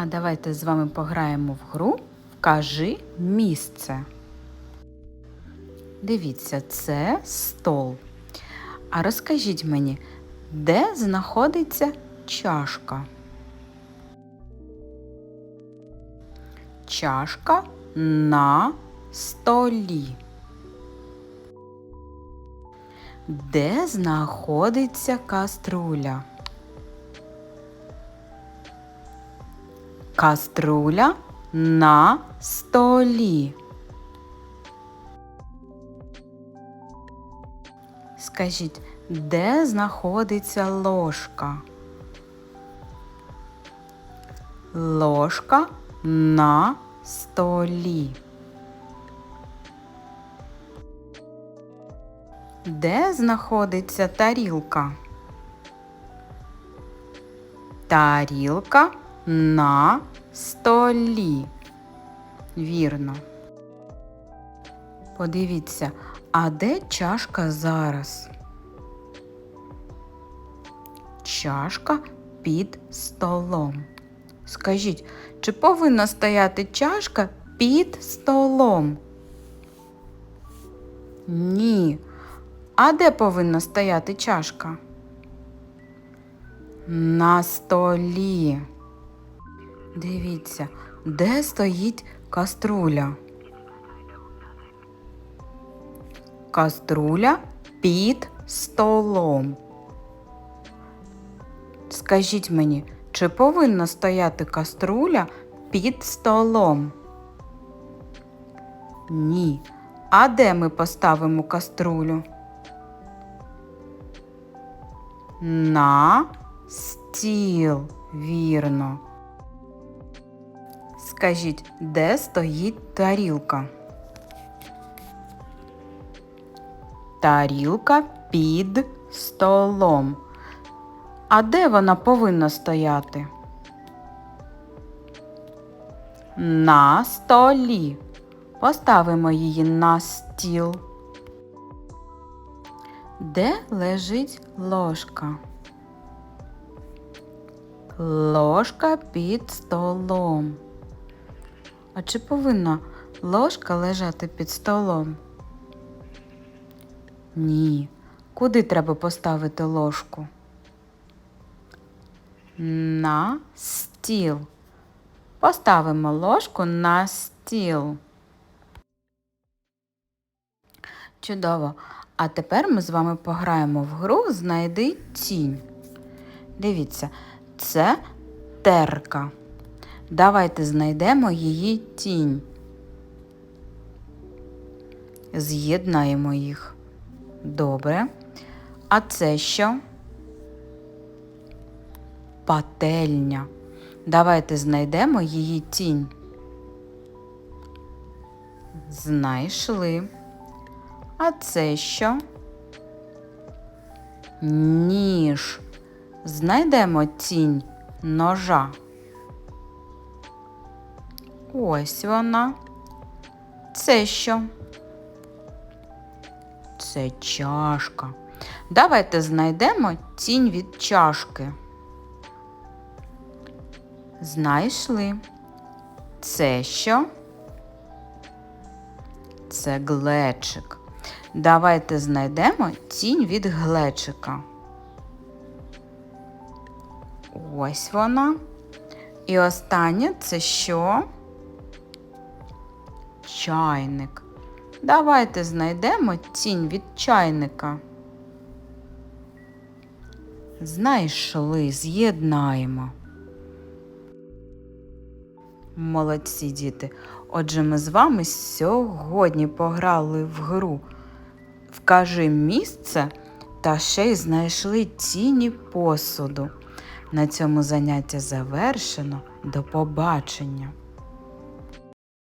А давайте з вами пограємо в гру Вкажи місце. Дивіться, це стол. А розкажіть мені, де знаходиться чашка? Чашка на столі. Де знаходиться каструля? Каструля на столі. Скажіть, де знаходиться ложка? Ложка на столі. Де знаходиться тарілка? Тарілка на столі. Вірно. Подивіться, а де чашка зараз? Чашка під столом. Скажіть, чи повинна стояти чашка під столом? Ні. А де повинна стояти чашка? На столі. Дивіться, де стоїть каструля? Каструля під столом. Скажіть мені, чи повинна стояти каструля під столом? Ні. А де ми поставимо каструлю? На стіл, вірно. Скажіть, де стоїть тарілка? Тарілка під столом. А де вона повинна стояти? На столі. Поставимо її на стіл. Де лежить ложка? Ложка під столом. А чи повинна ложка лежати під столом? Ні. Куди треба поставити ложку? На стіл. Поставимо ложку на стіл. Чудово. А тепер ми з вами пограємо в гру Знайди тінь. Дивіться, це терка. Давайте знайдемо її тінь. З'єднаємо їх. Добре. А це що? Пательня. Давайте знайдемо її тінь. Знайшли. А це що? Ніж. Знайдемо тінь ножа. Ось вона. Це що? Це чашка. Давайте знайдемо тінь від чашки. Знайшли. Це що? Це глечик. Давайте знайдемо тінь від глечика. Ось вона. І останнє це що? Чайник. Давайте знайдемо тінь від чайника. Знайшли, з'єднаємо. Молодці діти. Отже, ми з вами сьогодні пограли в гру. Вкажи місце та ще й знайшли тіні посуду. На цьому заняття завершено. До побачення!